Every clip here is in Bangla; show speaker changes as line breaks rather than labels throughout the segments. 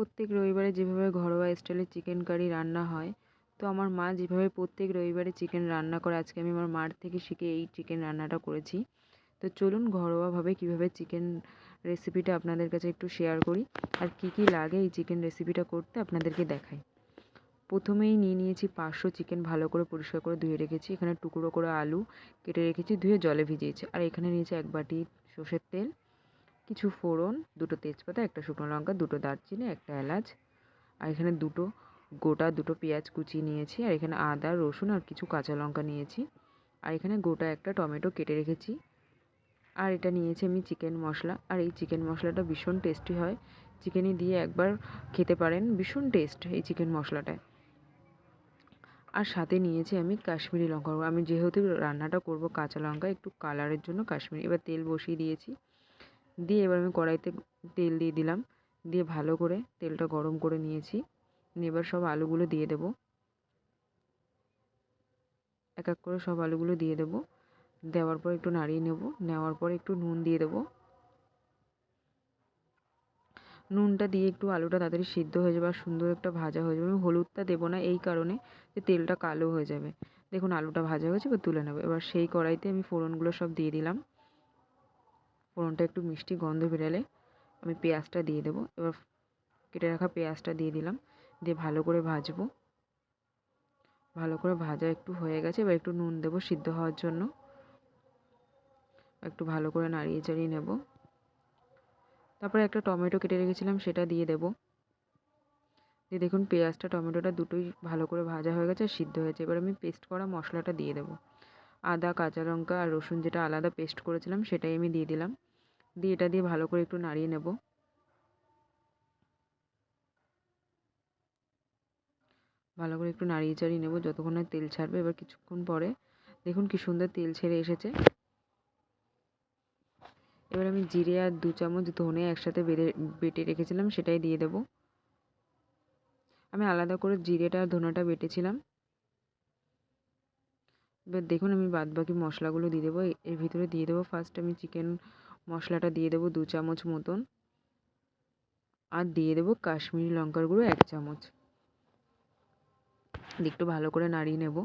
প্রত্যেক রবিবারে যেভাবে ঘরোয়া স্টাইলে চিকেন কারি রান্না হয়, তো আমার মা যেভাবে প্রত্যেক রবিবারে চিকেন রান্না করে, আজকে আমি আমার মার থেকে শিখে এই চিকেন রান্নাটা করেছি। তো চলুন ঘরোয়াভাবে কীভাবে চিকেন রেসিপিটা আপনাদের কাছে একটু শেয়ার করি, আর কি কি লাগে এই চিকেন রেসিপিটা করতে আপনাদেরকে দেখাই। প্রথমেই নিয়ে নিয়েছি পাঁচশো চিকেন ভালো করে পরিষ্কার করে ধুয়ে রেখেছি, এখানে টুকরো করে আলু কেটে রেখেছি, ধুয়ে জলে ভিজিয়েছি, আর এখানে নিয়েছি এক বাটি সর্ষের তেল কিছু ফোড়ন, দুটো তেজপাতা, একটা শুকনো লঙ্কা, দুটো দারচিনি, একটা এলাচ। আর এখানে দুটো গোটা দুটো পেঁয়াজ কুচিয়ে নিয়েছি, আর এখানে আদা, রসুন, আর কিছু কাঁচা লঙ্কা নিয়েছি। আর এখানে গোটা একটা টমেটো কেটে রেখেছি। আর এটা নিয়েছি আমি চিকেন মশলা। আর এই চিকেন মশলাটা ভীষণ টেস্টি হয়। চিকেনে দিয়ে একবার খেতে পারেন, ভীষণ টেস্ট এই চিকেন মশলাটায়। আর সাথে নিয়েছি আমি কাশ্মীরি লঙ্কা আমি যেহেতু রান্নাটা করব কাঁচা লঙ্কা, একটু কালারের জন্য কাশ্মীরি। এবার তেল বসিয়ে দিয়েছি। দিয়ে এবার আমি কড়াইতে তেল দিয়ে দিলাম। দিয়ে ভালো করে তেলটা গরম করে নিয়েছি। এবার সব আলুগুলো দিয়ে দেব। এক এক করে সব আলুগুলো দিয়ে দেব। দেওয়ার পর একটু নাড়িয়ে নেব। নেওয়ার পর একটু নুন দিয়ে দেবো। নুনটা দিয়ে একটু আলুটা তাড়াতাড়ি সিদ্ধ হয়ে যাবে আর সুন্দর একটা ভাজা হয়ে যাবে। আমি হলুদটা দেবো না এই কারণে যে তেলটা কালো হয়ে যাবে। দেখুন আলুটা ভাজা হয়েছে এবার তুলে নেব। এবার সেই কড়াইতে আমি ফোড়নগুলো সব দিয়ে দিলাম। ফোড়নটা একটু মিষ্টি গন্ধ বেরালে আমি পেঁয়াজটা দিয়ে দেবো। এবার কেটে রাখা পেঁয়াজটা দিয়ে দিলাম। দিয়ে ভালো করে ভাজবো। ভালো করে ভাজা একটু হয়ে গেছে। এবার একটু নুন দেবো সিদ্ধ হওয়ার জন্য। একটু ভালো করে নাড়িয়ে চাড়িয়ে নেব। তারপরে একটা টমেটো কেটে রেখেছিলাম, সেটা দিয়ে দেবো। দিয়ে দেখুন পেঁয়াজটা, টমেটোটা দুটোই ভালো করে ভাজা হয়ে গেছে, সিদ্ধ হয়েছে। এবার আমি পেস্ট করা মশলাটা দিয়ে দেবো। আদা, কাঁচা লঙ্কা আর রসুন যেটা আলাদা পেস্ট করেছিলাম, সেটাই আমি দিয়ে দিলাম। দিয়ে এটা দিয়ে ভালো করে একটু নাড়িয়ে নেব। ভালো করে একটু নাড়িয়ে চাড়িয়ে নেব যতক্ষণ না তেল ছাড়বে। এবার কিছুক্ষণ পরে দেখুন কি সুন্দর তেল ছেড়ে এসেছে। এবার আমি জিরে আর দু চামচ ধনে একসাথে বেড়ে, বেটে রেখেছিলাম, সেটাই দিয়ে দেব। আমি আলাদা করে জিরেটা আর ধনেটা বেটেছিলাম। এবার দেখুন আমি বাদ বাকি মশলাগুলো দিয়ে দেবো। এর ভিতরে দিয়ে দেবো ফার্স্ট আমি চিকেন মশলাটা দিয়ে দেবো দু চামচ মতন। আর দিয়ে দেবো কাশ্মীরি লঙ্কার গুঁড়ো এক চামচ। একটু ভালো করে নাড়িয়ে নেব।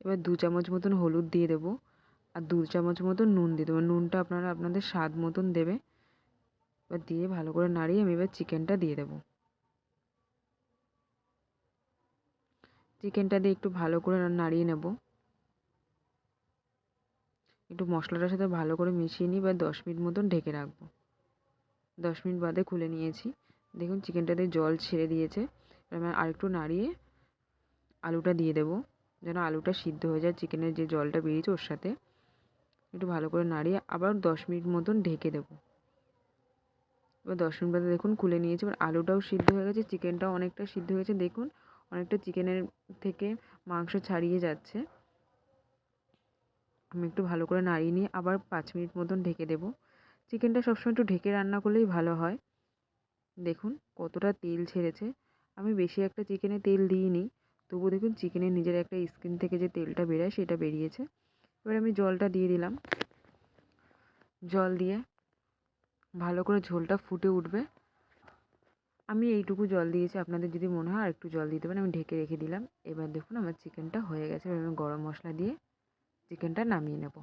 এবার দু চামচ মতন হলুদ দিয়ে দেবো। আর দু চামচ মতন নুন দিয়ে দেবো। নুনটা আপনারা আপনাদের স্বাদ মতন দেবে। এবার দিয়ে ভালো করে নাড়িয়ে আমি এবার চিকেনটা দিয়ে দেবো। চিকেনটা দিয়ে একটু ভালো করে নাড়িয়ে নেব। একটু মশলাটার সাথে ভালো করে মিশিয়ে নিই বা দশ মিনিট মতন ঢেকে রাখব। দশ মিনিট বাদে খুলে নিয়েছি। দেখুন চিকেনটাতে জল ছেড়ে দিয়েছে। আমি আরেকটু নাড়িয়ে আলুটা দিয়ে দেবো, যেন আলুটা সিদ্ধ হয়ে যায় চিকেনের যে জলটা বেরিয়েছে ওর সাথে। একটু ভালো করে নাড়িয়ে আবার দশ মিনিট মতন ঢেকে দেবো। এবার দশ মিনিট বাদে দেখুন খুলে নিয়েছি। এবার আলুটাও সিদ্ধ হয়ে গেছে, চিকেনটাও অনেকটা সিদ্ধ হয়েছে দেখুন অনেকটা চিকেনের থেকে মাংস ছাড়িয়ে যাচ্ছে। আমি একটু ভালো করে নাড়িয়ে নিয়ে আবার পাঁচ মিনিট মতন ঢেকে দেবো। চিকেনটা সবসময় একটু ঢেকে রান্না করলেই ভালো হয়। দেখুন কতটা তেল ছেড়েছে। আমি বেশি একটা চিকেনে তেল দিইনি। তবু দেখুন চিকেনের নিজের একটা স্কিন থেকে যে তেলটা বেরোয় সেটা বেরিয়েছে। এবার আমি জলটা দিয়ে দিলাম। জল দিয়ে ভালো করে ঝোলটা ফুটে উঠবে। আমি এইটুকু জল দিয়েছি। আপনাদের যদি মনে হয় আর একটু জল দিতে পারেন, আমি ঢেকে রেখে দিলাম। এবার দেখুন আমার চিকেনটা হয়ে গেছে। এবার আমি গরম মশলা দিয়ে চিকেনটা নামিয়ে নেব।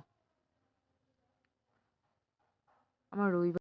আমার রবিবার